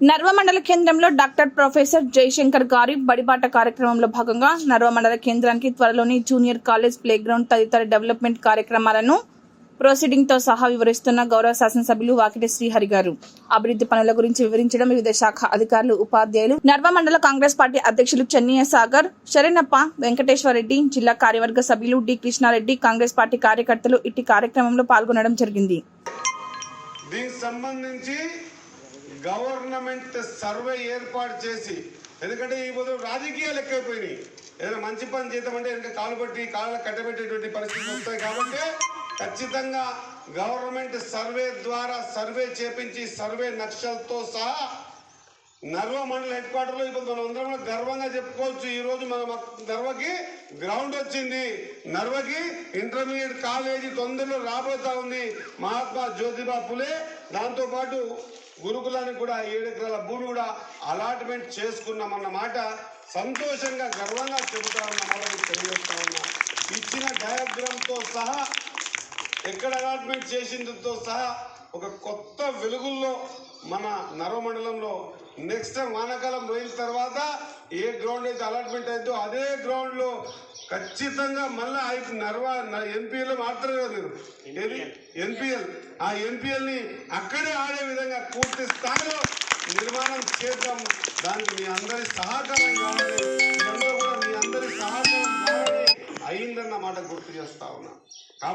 నర్వ మండల కేంద్రంలో doctor professor Jayashankar గారి బడిబాట కార్యక్రమంలో భాగంగా నర్వ మండల కేంద్రానికి త్వరలోని జూనియర్ కాలేజ్ ప్లేగ్రౌండ్ తదితర డెవలప్మెంట్ కార్యక్రమాలను ప్రొసీడింగ్తో సహా వివరిస్తున్న గౌరవ శాసనసభ్యులు వాకిటి శ్రీహరి గారు. అభివృద్ధి పనుల గురించి వివరించడం వివిధ శాఖ అధికారులు ఉపాధ్యాయులు నర్వ మండల కాంగ్రెస్ పార్టీ అధ్యక్షులు చెన్నయ్య సాగర్ శరణప్ప వెంకటేశ్వర రెడ్డి జిల్లా కార్యవర్గ సభ్యులు డి కృష్ణారెడ్డి కాంగ్రెస్ పార్టీ కార్యకర్తలు ఇట్టి కార్యక్రమంలో పాల్గొనడం జరిగింది. దీనికి సంబంధించి గవర్నమెంట్ సర్వే ఏర్పాటు చేసి ఎందుకంటే ఈ పొద్దు రాజకీయాలు ఎక్కువైపోయినాయి. ఏదైనా మంచి పని చేద్దామంటే ఇంకా కాలు పట్టి కాళ్ళ కట్టబెట్టేటువంటి పరిస్థితులు వస్తాయి కాబట్టి ఖచ్చితంగా గవర్నమెంట్ సర్వే ద్వారా సర్వే చేపించి సర్వే నక్షలతో సహా నర్వ మండల హెడ్ క్వార్టర్లో ఇప్పుడు మనం అందరం కూడా గర్వంగా చెప్పుకోవచ్చు. ఈరోజు మన నర్వకి గ్రౌండ్ వచ్చింది. నర్వకి ఇంటర్మీడియట్ కాలేజీ తొందరలో రాబోతా ఉంది. మహాత్మా జ్యోతిబా పులే దాంతో పాటు గురుకులానికి కూడా ఏడు ఎకరాల భూమి కూడా అలాట్మెంట్ చేసుకున్నామన్న మాట సంతోషంగా గర్వంగా చెబుతా ఉన్న మాట తెలియజేస్తా ఉన్నా. ఇచ్చిన డయాగ్రామ్తో సహా ఎక్కడ అలాట్మెంట్ చేసిందితో సహా ఒక కొత్త వెలుగుల్లో మన నరమండలంలో నెక్స్ట్ టైం వానాకాలం పోయిన తర్వాత ఏ గ్రౌండ్ అయితే అలాట్మెంట్ అయిందో అదే గ్రౌండ్లో ఖచ్చితంగా మళ్ళీ ఐదు నర్వ ఎన్పిఎల్ మాత్రమే మీరు ఎన్పిఎల్ ఆ ఎన్పిఎల్ని అక్కడే ఆడే విధంగా పూర్తి స్థాయిలో నిర్మాణం చేద్దాం. దానికి మీ అందరి సహకారం కావాలి. కూడా మీ అందరి సహకారం అయిందన్న మాట గుర్తు చేస్తా ఉన్నా.